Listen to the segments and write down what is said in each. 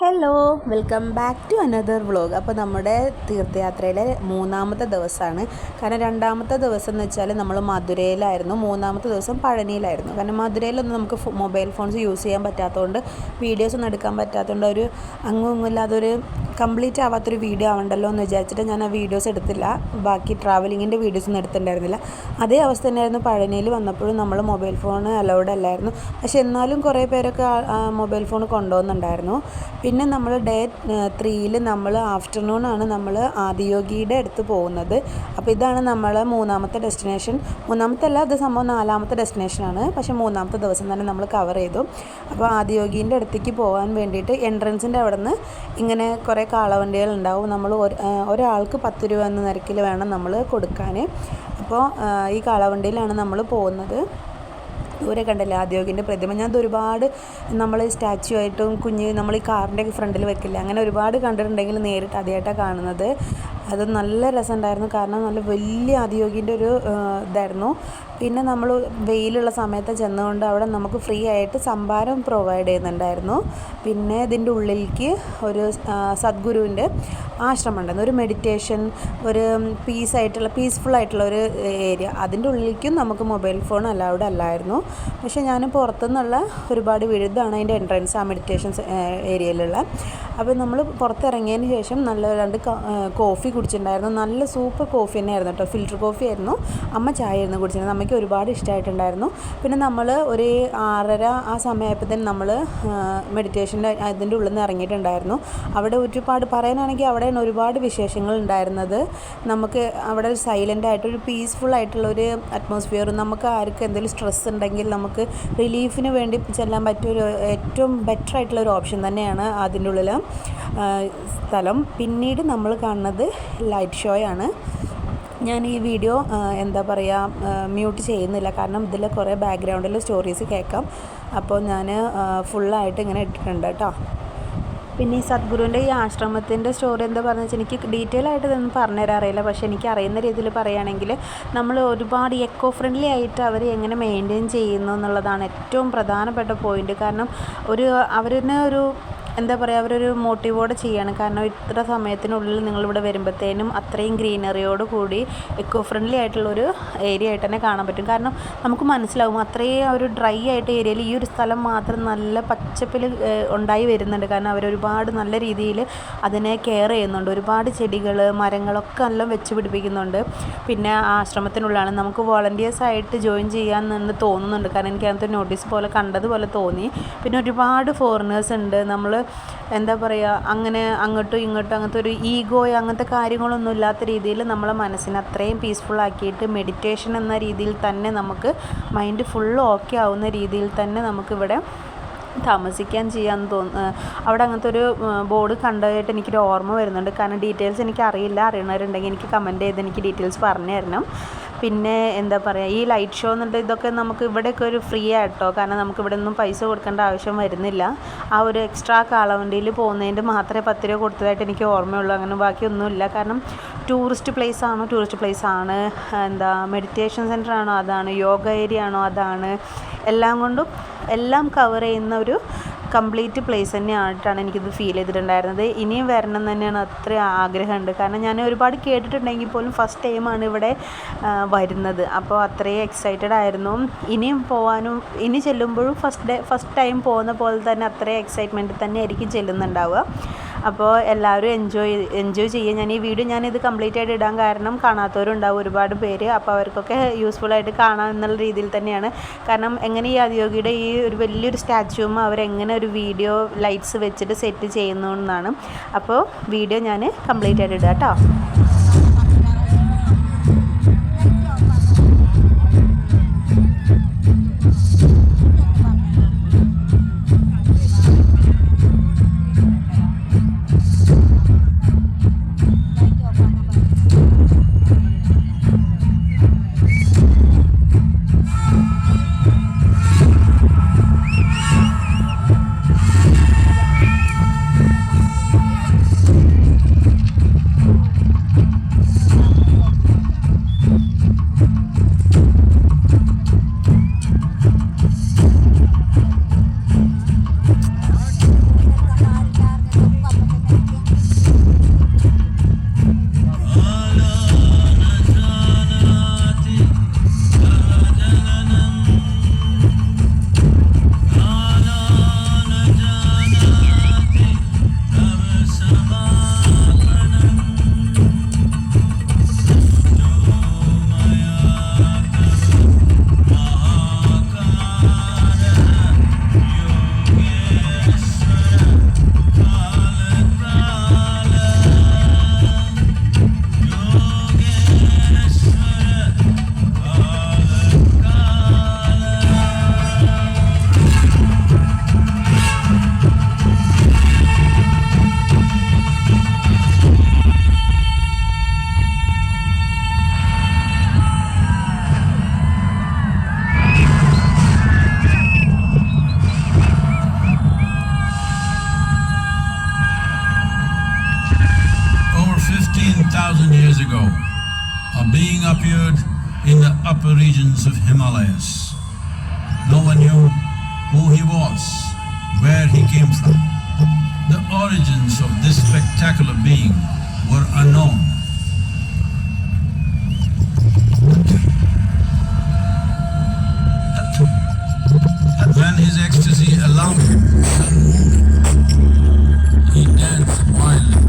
Hello welcome back to another vlog അപ്പോൾ നമ്മുടെ തീർത്ഥയാത്രയിലെ മൂന്നാമത്തെ ദിവസമാണ്. കാരണം രണ്ടാമത്തെ ദിവസം എന്ന് വെച്ചാൽ നമ്മൾ മധുരയിലായിരുന്നു. മൂന്നാമത്തെ ദിവസം പഴനിയിലായിരുന്നു. കാരണം മധുരയിലൊന്നും നമുക്ക് മൊബൈൽ ഫോൺസ് യൂസ് ചെയ്യാൻ പറ്റാത്തതുകൊണ്ട് വീഡിയോസ് ഒന്നും എടുക്കാൻ പറ്റാത്തതുകൊണ്ട് ഒരു അങ്ങും ഇങ്ങും ഇല്ലാതെ ഒരു കംപ്ലീറ്റ് ആവാത്തൊരു വീഡിയോ ആവണ്ടല്ലോ എന്ന് വിചാരിച്ചിട്ട് ഞാൻ ആ വീഡിയോസ് എടുത്തില്ല. ബാക്കി ട്രാവലിങ്ങിന്റെ വീഡിയോസ് ഒന്നും എടുത്തിട്ടുണ്ടായിരുന്നില്ല. അതേ അവസ്ഥ തന്നെയായിരുന്നു പഴനിയിൽ വന്നപ്പോഴും നമ്മൾ മൊബൈൽ ഫോൺ അലൗഡ് അല്ലായിരുന്നു. പക്ഷെ എന്നാലും കുറേ പേരൊക്കെ മൊബൈൽ ഫോൺ കൊണ്ടുപോകുന്നുണ്ടായിരുന്നു പിന്നെ നമ്മൾ ഡേ ത്രീയിൽ നമ്മൾ ആഫ്റ്റർനൂൺ ആണ് നമ്മൾ ആദിയോഗിയുടെ അടുത്ത് പോകുന്നത്. അപ്പോൾ ഇതാണ് നമ്മൾ മൂന്നാമത്തെ ഡെസ്റ്റിനേഷൻ. മൂന്നാമത്തെ അല്ല അത് സംഭവം നാലാമത്തെ ഡെസ്റ്റിനേഷനാണ് പക്ഷേ മൂന്നാമത്തെ ദിവസം തന്നെ നമ്മൾ കവർ ചെയ്തു. അപ്പോൾ ആദിയോഗീന്റെ അടുത്തേക്ക് പോകാൻ വേണ്ടിയിട്ട് എൻട്രൻസിന്റെ അവിടെ നിന്ന് ഇങ്ങനെ കുറേ കാളവണ്ടികൾ ഉണ്ടാവും. നമ്മൾ ഒരാൾക്ക് പത്ത് രൂപ എന്ന നിരക്കിൽ വേണം നമ്മൾ കൊടുക്കാൻ അപ്പോൾ ഈ കാളവണ്ടിയിലാണ് നമ്മൾ പോകുന്നത്. ദൂരെ കണ്ടല്ലേ? ആദ്യോഗിന്റെ പ്രതിമ. ഞാൻ ഒരുപാട് നമ്മൾ സ്റ്റാച്ചു ആയിട്ടും കുഞ്ഞ് നമ്മൾ ഈ കാറിന്റെ ഫ്രണ്ടിൽ വെക്കില്ല? അങ്ങനെ ഒരുപാട് കണ്ടിട്ടുണ്ടെങ്കിൽ നേരിട്ട് ആദ്യമായിട്ടാണ് കാണുന്നത്. അത് നല്ല രസമുണ്ടായിരുന്നു. കാരണം നല്ല വലിയ ആദ്യോഗിന്റെ ഒരു ഇതായിരുന്നു. പിന്നെ നമ്മൾ വെയിലുള്ള സമയത്ത് ചെന്നുകൊണ്ട് അവിടെ നമുക്ക് ഫ്രീ ആയിട്ട് സംഭാരം പ്രൊവൈഡ് ചെയ്യുന്നുണ്ടായിരുന്നു. പിന്നെ ഇതിന്റെ ഉള്ളിലേക്ക് ഒരു സദ്ഗുരുവിന്റെ ആശ്രമം ഉണ്ടായിരുന്നു ഒരു മെഡിറ്റേഷൻ ഒരു പീസ് ആയിട്ടുള്ള പീസ്ഫുൾ ആയിട്ടുള്ള ഒരു ഏരിയ അതിന്റെ ഉള്ളിലേക്കും നമുക്ക് മൊബൈൽ ഫോൺ അലൗഡ് അല്ലായിരുന്നു. പക്ഷേ ഞാൻ പുറത്തുനിന്നുള്ള ഒരുപാട് വിഴുതാണ് അതിന്റെ എൻട്രൻസ് ആ മെഡിറ്റേഷൻ ഏരിയയിലുള്ള അപ്പോൾ നമ്മൾ പുറത്തിറങ്ങിയതിന് ശേഷം നല്ല രണ്ട് കോഫി കുടിച്ചിട്ടുണ്ടായിരുന്നു. നല്ല സൂപ്പർ കോഫി തന്നെയായിരുന്നു കേട്ടോ. ഫിൽറ്റർ കോഫി ആയിരുന്നു. അമ്മ ചായ ആയിരുന്നു കുടിച്ചിരുന്നത്. അമ്മയ്ക്ക് ഒരുപാട് ഇഷ്ടമായിട്ടുണ്ടായിരുന്നു പിന്നെ നമ്മൾ ഒരു ആറര ആ സമയമായപ്പോഴത്തേനും നമ്മൾ മെഡിറ്റേഷന്റെ അതിന്റെ ഉള്ളിൽ നിന്ന് ഇറങ്ങിയിട്ടുണ്ടായിരുന്നു. അവിടെ ഒരുപാട് പറയാനാണെങ്കിൽ അവിടെ ഒരുപാട് വിശേഷങ്ങൾ ഉണ്ടായിരുന്നത്. നമുക്ക് അവിടെ ഒരു സൈലന്റ് ആയിട്ട് ഒരു പീസ്ഫുൾ ആയിട്ടുള്ള ഒരു അറ്റ്മോസ്ഫിയർ നമുക്ക് ആർക്കും എന്തെങ്കിലും സ്ട്രെസ് ഉണ്ടെങ്കിൽ നമുക്ക് റിലീഫിന് വേണ്ടി ചെല്ലാൻ പറ്റിയ ഒരു ഏറ്റവും ബെറ്റർ ആയിട്ടുള്ള ഒരു ഓപ്ഷൻ തന്നെയാണ് അതിന്റെ ഉള്ളിൽ സ്ഥലം. പിന്നീട് നമ്മൾ കാണുന്നത് ലൈറ്റ് ഷോയാണ് ഞാൻ ഈ വീഡിയോ എന്താ പറയുക മ്യൂട്ട് ചെയ്യുന്നില്ല. കാരണം ഇതിൽ കുറേ ബാക്ക്ഗ്രൗണ്ടിൽ സ്റ്റോറീസ് കേൾക്കാം. അപ്പോൾ ഞാൻ ഫുള്ളായിട്ട് ഇങ്ങനെ ഇട്ടിട്ടുണ്ട് കേട്ടോ. പിന്നെ ഈ സദ്ഗുരുവിന്റെ ഈ ആശ്രമത്തിന്റെ സ്റ്റോറി എന്താ പറയുക വെച്ചാൽ എനിക്ക് ഡീറ്റെയിൽ ആയിട്ട് ഇതൊന്നും പറഞ്ഞുതരാൻ അറിയില്ല. പക്ഷേ എനിക്ക് അറിയുന്ന രീതിയിൽ പറയുകയാണെങ്കിൽ നമ്മൾ ഒരുപാട് എക്കോ ഫ്രണ്ട്ലി ആയിട്ട് അവർ എങ്ങനെ മെയിന്റെയിൻ ചെയ്യുന്നു എന്നുള്ളതാണ് ഏറ്റവും പ്രധാനപ്പെട്ട പോയിന്റ് കാരണം ഒരു അവരിനെ ഒരു എന്താ പറയുക അവരൊരു മോട്ടീവോടെ ചെയ്യാണ്. കാരണം ഇത്ര സമയത്തിനുള്ളിൽ നിങ്ങളിവിടെ വരുമ്പോഴത്തേനും അത്രയും ഗ്രീനറിയോട് കൂടി എക്കോ ഫ്രണ്ട്ലി ആയിട്ടുള്ളൊരു ഏരിയ ആയിട്ട് തന്നെ കാണാൻ പറ്റും. കാരണം നമുക്ക് മനസ്സിലാവും അത്രയും ഒരു ഡ്രൈ ആയിട്ട് ഏരിയയിൽ ഈ ഒരു സ്ഥലം മാത്രം നല്ല പച്ചപ്പിൽ ഉണ്ടായി വരുന്നുണ്ട്. കാരണം അവരൊരുപാട് നല്ല രീതിയിൽ അതിനെ കെയർ ചെയ്യുന്നുണ്ട്. ഒരുപാട് ചെടികൾ മരങ്ങളൊക്കെ നല്ല വെച്ച് പിടിപ്പിക്കുന്നുണ്ട്. പിന്നെ ആ ആശ്രമത്തിനുള്ളിലാണ് നമുക്ക് വോളണ്ടിയേഴ്സ് ആയിട്ട് ജോയിൻ ചെയ്യാൻ നിന്ന് തോന്നുന്നുണ്ട്. കാരണം എനിക്ക് അതിനകത്ത് നോട്ടീസ് പോലെ കണ്ടതുപോലെ തോന്നി. പിന്നെ ഒരുപാട് ഫോറിനേഴ്സ് ഉണ്ട്. നമ്മൾ എന്താ പറയുക അങ്ങനെ അങ്ങോട്ടും ഇങ്ങോട്ടും അങ്ങനത്തെ ഒരു ഈഗോയോ അങ്ങനത്തെ കാര്യങ്ങളൊന്നും ഇല്ലാത്ത രീതിയിൽ നമ്മളെ മനസ്സിനെ അത്രയും പീസ്ഫുൾ ആക്കിയിട്ട് മെഡിറ്റേഷൻ എന്ന രീതിയിൽ തന്നെ നമുക്ക് മൈൻഡ് ഫുൾ ഓക്കെ ആവുന്ന രീതിയിൽ തന്നെ നമുക്കിവിടെ താമസിക്കാൻ ചെയ്യാൻ തോന്നുന്നു അവിടെ അങ്ങനത്തെ ഒരു ബോർഡ് കണ്ടതായിട്ട് എനിക്കൊരു ഓർമ്മ വരുന്നുണ്ട്. കാരണം ഡീറ്റെയിൽസ് എനിക്ക് അറിയില്ല അറിയണവരുണ്ടെങ്കിൽ എനിക്ക് കമന്റ് ചെയ്ത് എനിക്ക് ഡീറ്റെയിൽസ് പറഞ്ഞു തരണം. പിന്നെ എന്താ പറയുക ഈ ലൈറ്റ് ഷോ എന്നുണ്ട് ഇതൊക്കെ നമുക്ക് ഇവിടെയൊക്കെ ഒരു ഫ്രീ ആയിട്ടോ കാരണം നമുക്ക് ഇവിടെ ഒന്നും പൈസ കൊടുക്കേണ്ട ആവശ്യം വരുന്നില്ല. ആ ഒരു എക്സ്ട്രാ കാളവണ്ടിയിൽ പോകുന്നതിന്റെ മാത്രമേ പത്ത് രൂപ കൊടുത്തതായിട്ട് എനിക്ക് ഓർമ്മയുള്ളൂ. അങ്ങനെ ബാക്കിയൊന്നുമില്ല. കാരണം ടൂറിസ്റ്റ് പ്ലേസ് ആണോ? ടൂറിസ്റ്റ് പ്ലേസ് ആണ്. എന്താ മെഡിറ്റേഷൻ സെന്റർ ആണോ? അതാണ്. യോഗ ഏരിയ ആണോ? അതാണ്. എല്ലാം കൊണ്ടും എല്ലാം കവർ ചെയ്യുന്ന ഒരു കംപ്ലീറ്റ് പ്ലേസ് തന്നെയായിട്ടാണ് എനിക്കിത് ഫീൽ ചെയ്തിട്ടുണ്ടായിരുന്നത്. ഇനിയും വരണം തന്നെയാണ് അത്ര ആഗ്രഹമുണ്ട്. കാരണം ഞാൻ ഒരുപാട് കേട്ടിട്ടുണ്ടെങ്കിൽ പോലും ഫസ്റ്റ് ടൈമാണ് ഇവിടെ വരുന്നത്. അപ്പോൾ അത്രയും എക്സൈറ്റഡ് ആയിരുന്നു. ഇനിയും പോകാനും ഇനി ചെല്ലുമ്പോഴും ഫസ്റ്റ് ഡേ ഫസ്റ്റ് ടൈം പോകുന്ന പോലെ തന്നെ അത്രയും എക്സൈറ്റ്മെന്റ് തന്നെ ആയിരിക്കും ചെല്ലുന്നുണ്ടാവുക. അപ്പോൾ എല്ലാവരും എൻജോയ് എൻജോയ് ചെയ്യുക ഞാൻ ഈ വീഡിയോ ഞാനിത് കംപ്ലീറ്റ് ആയിട്ട് ഇടാൻ കാരണം കാണാത്തവരുണ്ടാവും ഒരുപാട് പേര്. അപ്പോൾ അവർക്കൊക്കെ യൂസ്ഫുൾ ആയിട്ട് കാണാം എന്നുള്ള രീതിയിൽ തന്നെയാണ്. കാരണം എങ്ങനെ ഈ അതിയോഗിയുടെ ഈ ഒരു വലിയൊരു സ്റ്റാച്യൂവും അവരെങ്ങനെ ഒരു വീഡിയോ ലൈറ്റ്സ് വെച്ചിട്ട് സെറ്റ് ചെയ്യുന്നു എന്നാണ്. അപ്പോൾ വീഡിയോ ഞാൻ കംപ്ലീറ്റ് ആയിട്ട് ഇടാം കേട്ടോ 3,000 years ago, a being appeared in the upper regions of Himalayas. No one knew who he was, where he came from. The origins of this spectacular being were unknown. When his ecstasy allowed him, he danced wildly.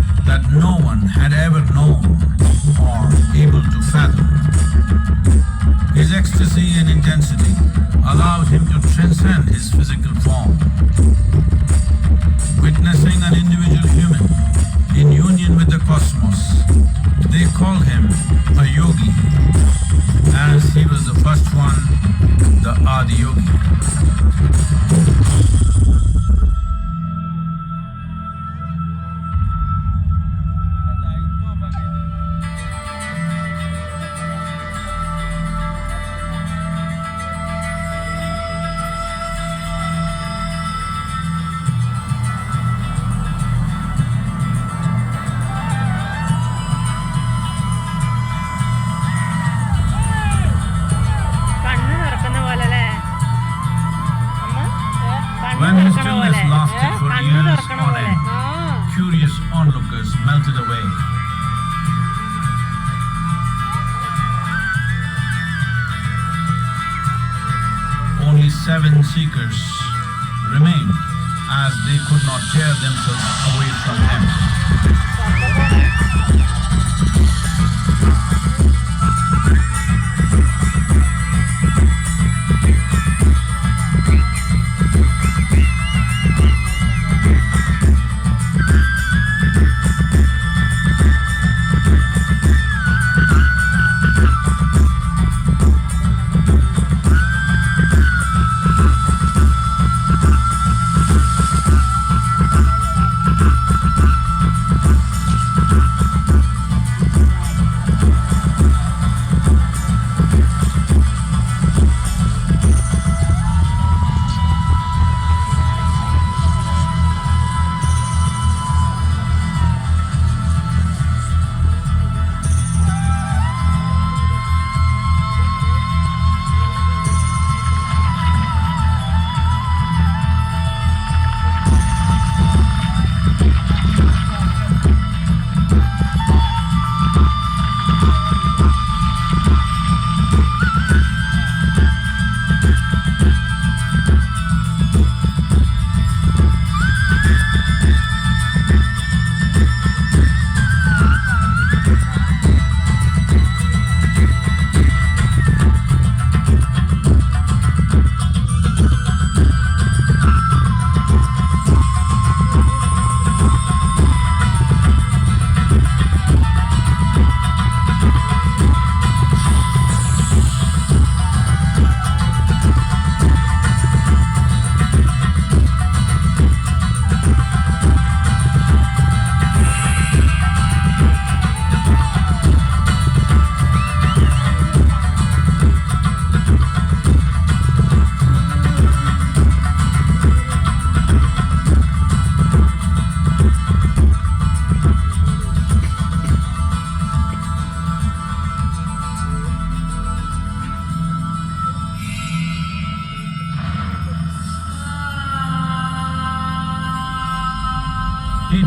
as he was the first one, the Adi When his stillness lasted for years on end, curious onlookers melted away. Only seven seekers remained as they could not tear themselves away from him.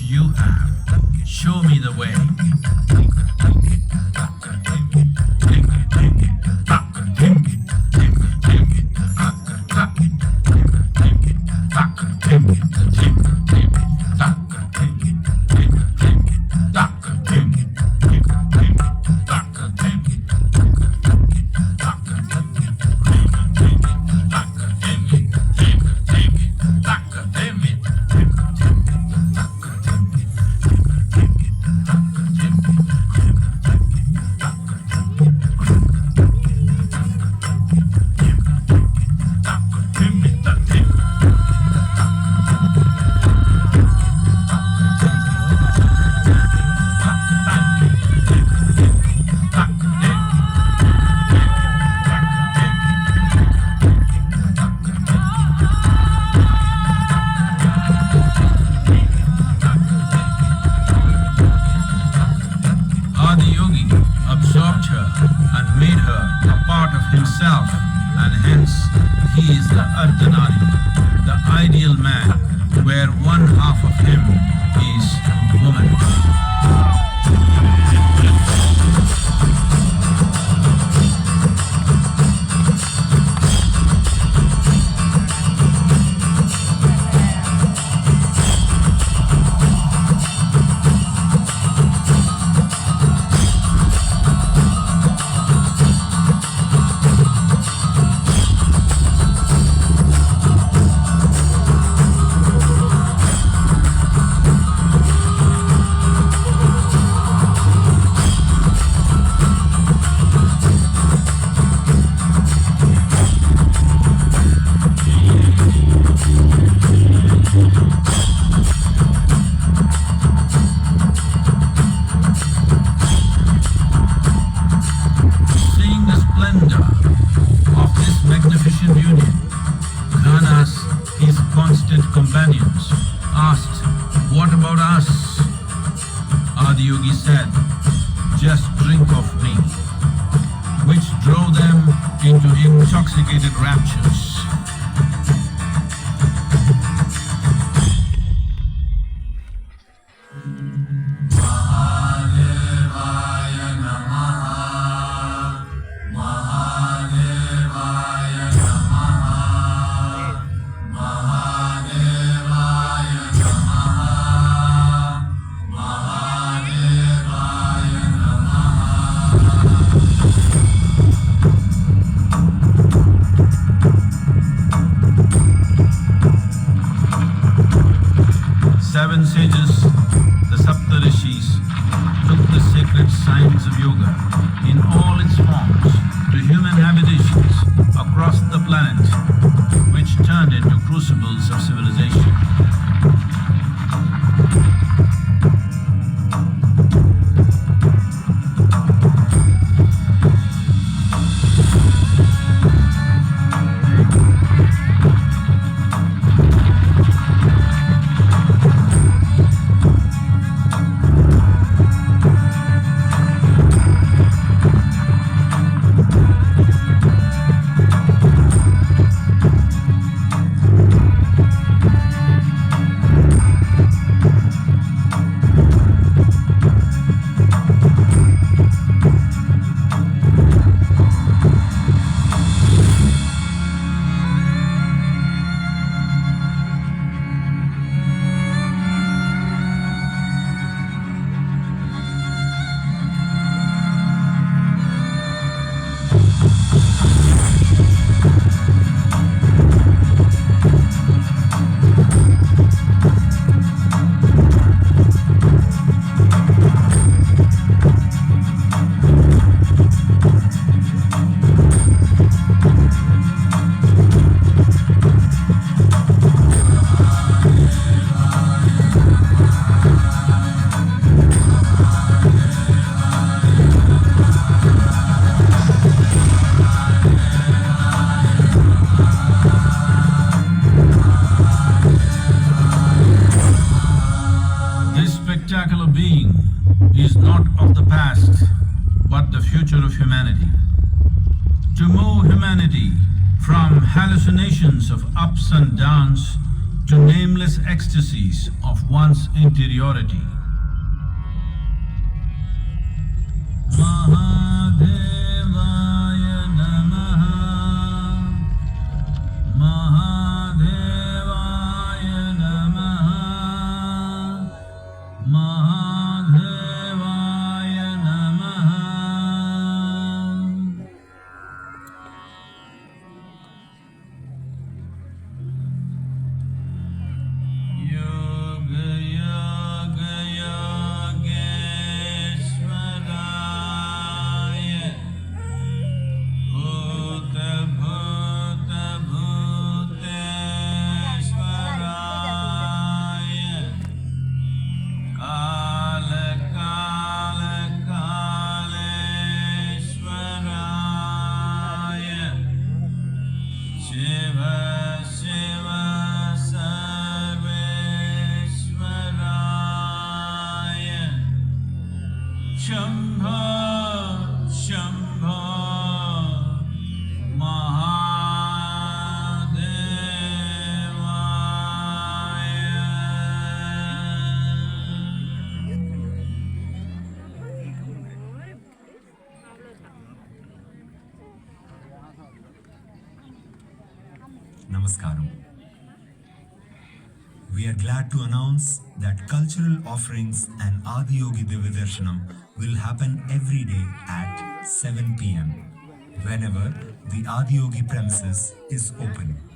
You have. sophisticated crucibles of civilization. Hallucinations of ups and downs to nameless ecstasies of one's interiority. Glad to announce that cultural offerings and Adiyogi Dividarshanam will happen every day at 7 pm, whenever the Adiyogi premises is open.